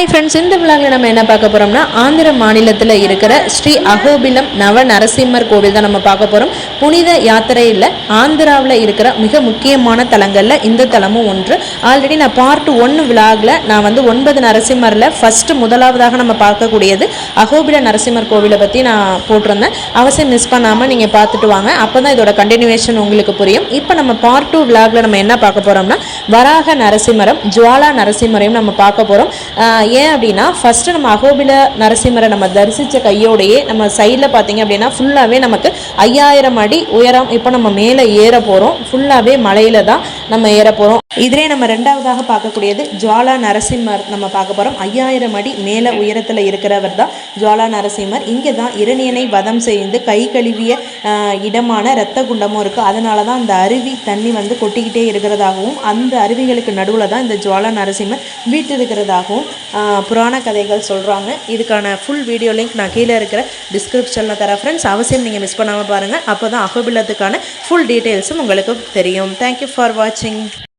Hi friends இந்த விழாவில் நம்ம என்ன பார்க்க போகிறோம்னா ஆந்திர மாநிலத்தில் இருக்கிற ஸ்ரீ அகோபிலம் நவ நரசிம்மர் கோவில் தான் நம்ம பார்க்க போகிறோம் புனித யாத்திரையில் ஆந்திராவில் இருக்கிற மிக முக்கியமான தலங்களில் இந்த தலமும் ஒன்று. ஆல்ரெடி நான் பார்ட் ஒன்று விழாவில் நான் வந்து ஒன்பது நரசிம்மரில் ஃபஸ்ட்டு முதலாவதாக நம்ம பார்க்கக்கூடியது அகோபில நரசிம்மர் கோவிலை பற்றி நான் போட்டிருந்தேன். அவசியம் மிஸ் பண்ணாமல் நீங்கள் பார்த்துட்டு வாங்க. அப்போ தான் இதோட கண்டினியூவேஷன் உங்களுக்கு புரியும். இப்போ நம்ம பார்ட் டூ விழாவில் நம்ம என்ன பார்க்க போகிறோம்னா வராக நரசிம்மரம் ஜுவாலா நரசிம்மரையும் நம்ம பார்க்க போகிறோம் ஏன் அப்படின்னா ஃபஸ்ட்டு நம்ம அகோபில நரசிம்மரை நம்ம தரிசித்த கையோடையே நம்ம சைடில் பார்த்தீங்க அப்படின்னா ஃபுல்லாகவே நமக்கு ஐயாயிரம் அடி உயரம் இப்போ நம்ம மேலே ஏற போகிறோம் ஃபுல்லாகவே மலையில் தான் நம்ம ஏற போகிறோம் இதிலே நம்ம ரெண்டாவதாக பார்க்கக்கூடியது ஜுவாலா நரசிம்மர் நம்ம பார்க்க போகிறோம் ஐயாயிரம் அடி மேலே உயரத்தில் இருக்கிறவர் தான் ஜுவாலா நரசிம்மர். இங்கே தான் இரணியனை வதம் செய்து கை கழுவிய இடமான இரத்த குண்டமும் இருக்குது அதனால தான் அந்த அருவி தண்ணி வந்து கொட்டிக்கிட்டே இருக்கிறதாகவும் அந்த அருவிகளுக்கு நடுவில் தான் இந்த ஜுவாலா நரசிம்மர் வீட்டு இருக்கிறதாகவும் புராண கதைகள் சொல்கிறாங்க இதுக்கான ஃபுல் வீடியோ லிங்க் நான் கீழே இருக்கிற டிஸ்கிரிப்ஷனில் தர ஃப்ரெண்ட்ஸ் அவசியம் நீங்கள் மிஸ் பண்ணாமல் பாருங்கள் அப்போ தான் அகோபிலத்துக்கான ஃபுல் டீட்டெயில்ஸும் உங்களுக்கு தெரியும். தேங்க்யூ ஃபார் வாட்சிங் watching.